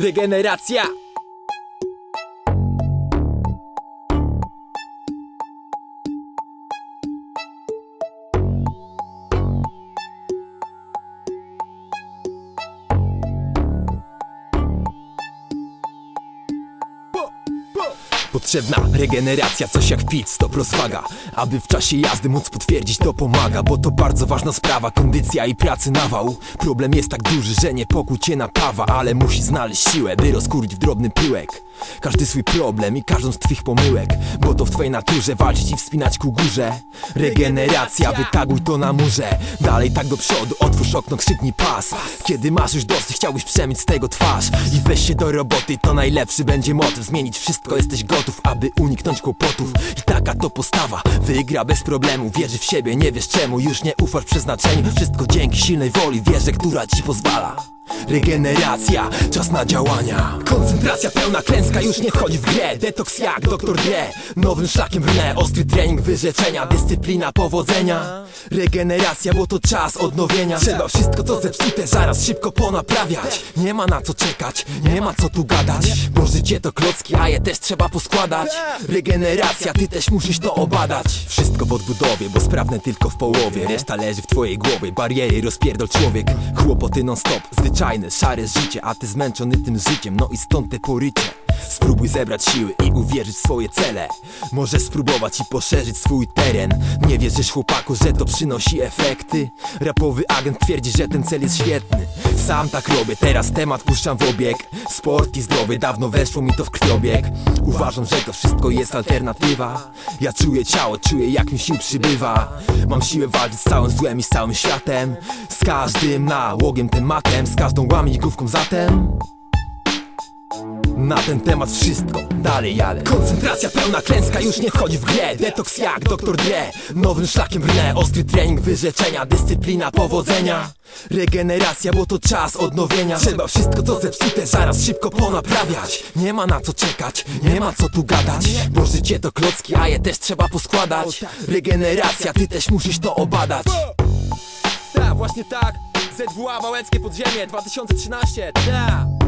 Regeneracja Potrzebna regeneracja, coś jak pit, stop rozwaga Aby w czasie jazdy móc potwierdzić to pomaga Bo to bardzo ważna sprawa, kondycja i pracy nawał. Problem jest tak duży, że niepokój cię napawa Ale musi znaleźć siłę, by rozkurć w drobny pyłek Każdy swój problem i każdą z twych pomyłek Bo to w twojej naturze walczyć i wspinać ku górze. Regeneracja, wytaguj to na murze. Dalej tak do przodu, otwórz okno, krzyknij pas. Kiedy masz już dosyć, chciałbyś przemyć z tego twarz. I weź się do roboty, to najlepszy będzie motyw. Zmienić wszystko, jesteś gotów, aby uniknąć kłopotów. I taka to postawa, wygra bez problemu. Wierzy w siebie, nie wiesz czemu, już nie ufasz przeznaczeniu. Wszystko dzięki silnej woli, wierze, która ci pozwala Regeneracja, czas na działania. Koncentracja pełna klęska już nie wchodzi w grę. Detoks jak doktor Dre. Nowym szlakiem brnę, ostry trening wyrzeczenia Dyscyplina powodzenia. Regeneracja, bo to czas odnowienia. Trzeba wszystko co zepsute zaraz szybko ponaprawiać. Nie ma na co czekać, nie ma co tu gadać Bo życie to klocki, a je też trzeba poskładać. Regeneracja, ty też musisz to obadać. Wszystko w odbudowie, bo sprawne tylko w połowie. Reszta leży w twojej głowie, bariery rozpierdol człowiek. Kłopoty non stop, zwyczajne, szare życie A ty zmęczony tym życiem, no i stąd te porycie. Spróbuj zebrać siły i uwierzyć w swoje cele. Możesz spróbować i poszerzyć swój teren. Nie wierzysz chłopaku, że to przynosi efekty? Rapowy agent twierdzi, że ten cel jest świetny. Sam tak robię, teraz temat puszczam w obieg. Sport i zdrowy, dawno weszło mi to w krwiobieg Uważam, że to wszystko jest alternatywa. Ja czuję ciało, czuję jak mi sił przybywa. Mam siłę walczyć z całym złem i z całym światem. Z każdym nałogiem tematem Z każdą łamigłówką zatem. Na ten temat wszystko, dalej jadę Koncentracja pełna klęska już nie wchodzi w grę. Detoks jak doktor Dre. Nowym szlakiem brnę, ostry trening wyrzeczenia. Dyscyplina powodzenia. Regeneracja, bo to czas odnowienia. Trzeba wszystko co zepsute zaraz szybko ponaprawiać. Nie ma na co czekać, nie ma co tu gadać. Bo życie to klocki, a je też trzeba poskładać. Regeneracja, ty też musisz to obadać. Tak, właśnie tak ZWA Małeckie Podziemie 2013, tak